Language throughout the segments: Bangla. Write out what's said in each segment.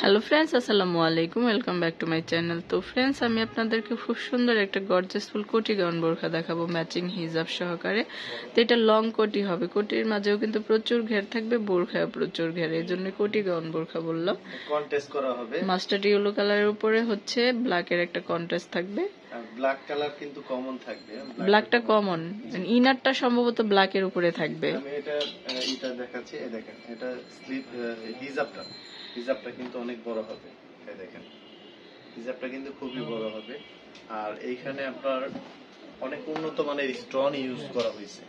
হ্যালো ফ্রেন্ডস আসসালামু আলাইকুম welcome back to my channel তো ফ্রেন্ডস আমি আপনাদেরকে খুব সুন্দর একটা গর্জেস ফুল কোটি গাউন বোরখা দেখাবো ম্যাচিং হিজাব সহকারে। তো এটা লং কোটি হবে কোটির মাঝেও কিন্তু প্রচুর ঘের থাকবে বোরখায় প্রচুর ঘের। এই জন্য কোটি গাউন বোরখা বললাম। কন্টেস্ট করা হবে। মাস্টার্ড ইয়েলো কালারের উপরে হচ্ছে ব্ল্যাকের একটা কন্ট্রাস্ট থাকবে। ব্ল্যাক কালার কিন্তু কমন থাকবে ব্ল্যাকটা এর কমন ইনারটা সম্ভবত ব্ল্যাকের উপরে থাকবে। আমি এটা এটা দেখাচ্ছি এই দেখেন এটা স্লিপ হিজাবটা। হিজাবটা কিন্তু অনেক বড় হবে। এই দেখেন, হিজাবটা কিন্তু খুবই বড় হবে। আর এইখানে আপনার অনেক উন্নত মানের স্টোন ইউজ করা হয়েছে।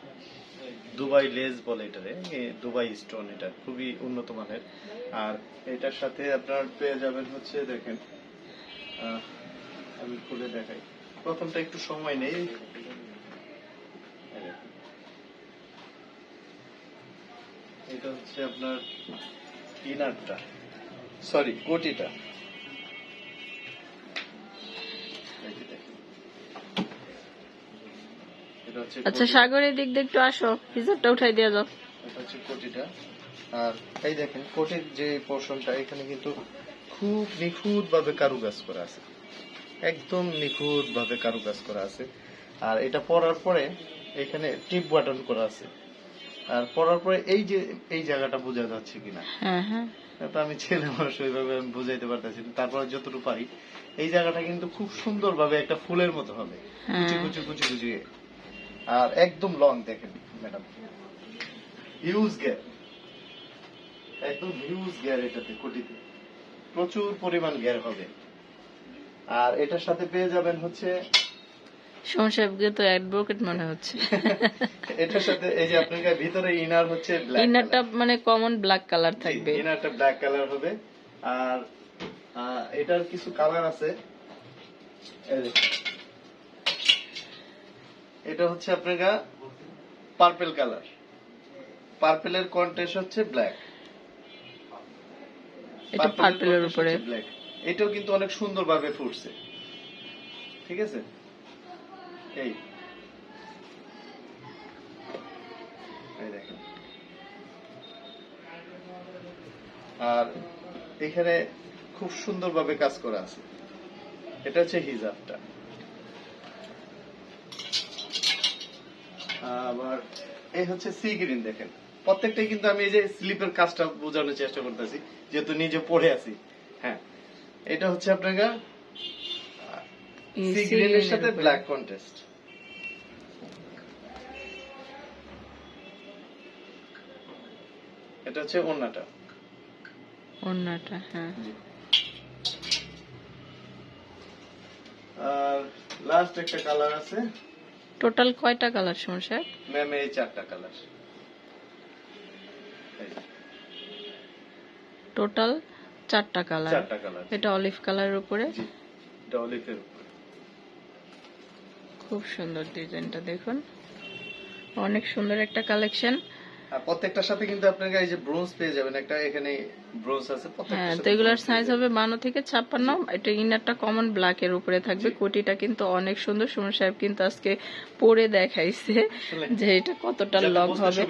দুবাই লেজ বলে এটারে দুবাই স্টোন এটা, খুবই উন্নত মানের। আর এটার সাথে আপনার পেয়ে যাবেন হচ্ছে, দেখেন আমি খুলে দেখাই। প্রথমটা একটু সময় নেই। এটা হচ্ছে আপনার ইনারটা সরি কোটিটা আচ্ছা সাগরের দিক দিয়ে একটু আসো হিজাবটা উঠাই দিয়ে যাও। এটা হচ্ছে কোটিটা আর এই দেখেন কোটির যে পোর্শনটা এখানে কিন্তু খুব নিখুঁত ভাবে কারুকাজ করা আছে। একদম নিখুঁত ভাবে কারুকাজ করা আছে। আর এটা পরার পরে এখানে টিপ বাটন করা আছে। আর পরার পরে এই যে এই জায়গাটা বোঝা যাচ্ছে কিনা? হ্যাঁ হ্যাঁ। তো আমি ছেলে মানুষ ওইভাবে আমি বুঝাইতে পারতেছি। তারপরে যতটুকু পারি এই জায়গাটা কিন্তু খুব সুন্দর ভাবে একটা ফুলের মতো হবে। কুচি হ্যাঁ। কুচি কুচি কুচি আর একদম লং দেখেন ম্যাডাম। হিউজ গ্যাপ একদম হিউজ গ্যার এটাতে কোটিতে। প্রচুর পরিমাণ গ্যার হবে। আর এটার সাথে পেয়ে যাবেন হচ্ছে সোম সাহেবকে তো অ্যাডভোকেট মনে হচ্ছে। এটার সাথে এই যে আপনার ভিতরে ইনার হচ্ছে ব্ল্যাক ইনারটা মানে কমন ব্ল্যাক কালার থাকবে। ইনারটা ব্ল্যাক কালার হবে। আর এটার কিছু কালার আছে। এটা হচ্ছে আপনার পার্পেল কালার পার্পেলের কন্টেস্ট হচ্ছে ব্ল্যাক এটা পার্পেলের উপরে। ব্ল্যাক এটাও কিন্তু অনেক সুন্দর ভাবে ফুটছে। ঠিক আছে? এই। এই দেখেন। আর এখানে খুব সুন্দরভাবে কাজ করা আছে। এটা হচ্ছে হিজাবটা। আবার এই হচ্ছে সি গ্রিন দেখেন। প্রত্যেকটাই কিন্তু আমি এই যে স্লিপের কাজটা বোঝানোর চেষ্টা করতেছি যেহেতু নিজে পড়ে আছি। হ্যাঁ এটা হচ্ছে আপনার সি গ্রিনের সাথে ব্ল্যাক কন্টেস্ট এটা হচ্ছে ওন্নাটা ওড়নাটা হ্যাঁ। আর লাস্ট একটা কালার আছে। টোটাল কয়টা কালার সোম সাহেব? ম্যাম এই চারটা কালার টোটাল চারটা কালার চারটা কালার এটা অলিভ কালারের উপরে? এটা অলিভের উপরে। খুব সুন্দর ডিজাইনটা দেখুন। অনেক সুন্দর একটা কালেকশন প্রত্যেকটার সাথে কিন্তু আপনাকে এই যে ব্রোঞ্জ পেয়ে যাবেন একটা এখানে ব্রোঞ্জ আছে হ্যাঁ তো এগুলার সাইজ হবে বানো থেকে ছাপ্পান্ন। এটা ইনারটা কমন ব্ল্যাক এর উপরে থাকবে। কোটিটা কিন্তু অনেক সুন্দর। সুমন সাহেব কিন্তু আজকে পরে দেখাইছে যে এটা কতটা লং হবে।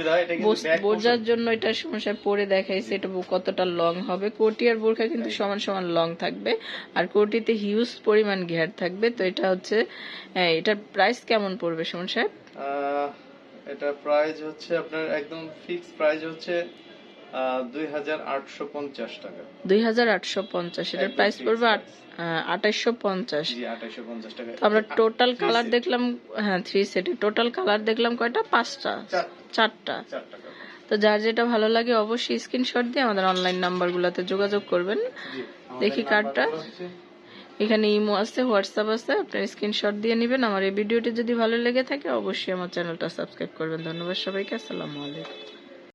বোঝার জন্য এটা সুমন সাহেব পরে দেখাইছে এটা কতটা লং হবে। কোটি আর বোরখা কিন্তু সমান সমান লং থাকবে। আর কোটিতে হিউজ পরিমাণ ঘের থাকবে। তো এটা হচ্ছে হ্যাঁ, এটার প্রাইস কেমন পড়বে সুমন সাহেব? এটা প্রাইস হচ্ছে আপনার একদম ফিক্স প্রাইস হচ্ছে দুই হাজার আটশো পঞ্চাশ টাকা। দুই হাজার আটশো পঞ্চাশ এটার প্রাইস পড়বে। আঠাইশো পঞ্চাশ। জি আঠাইশো পঞ্চাশ টাকা। আমরা টোটাল Three কালার দেখলাম হ্যাঁ থ্রি সেটে টোটাল কালার দেখলাম কয়টা? পাঁচটা চারটা। তো যার যেটা ভালো লাগে অবশ্যই স্ক্রিনশট দিয়ে আমাদের অনলাইন নাম্বারগুলোতে যোগাযোগ করবেন। দেখি কার্ডটা। এখানে ইমো আছে, হোয়াটসঅ্যাপ আছে, আপনার স্ক্রিনশট দিয়ে নেবেন। আমার এই ভিডিওটি যদি ভালো লেগে থাকে, অবশ্যই আমার চ্যানেলটা সাবস্ক্রাইব করবেন। ধন্যবাদ সবাইকে, আসসালামু আলাইকুম।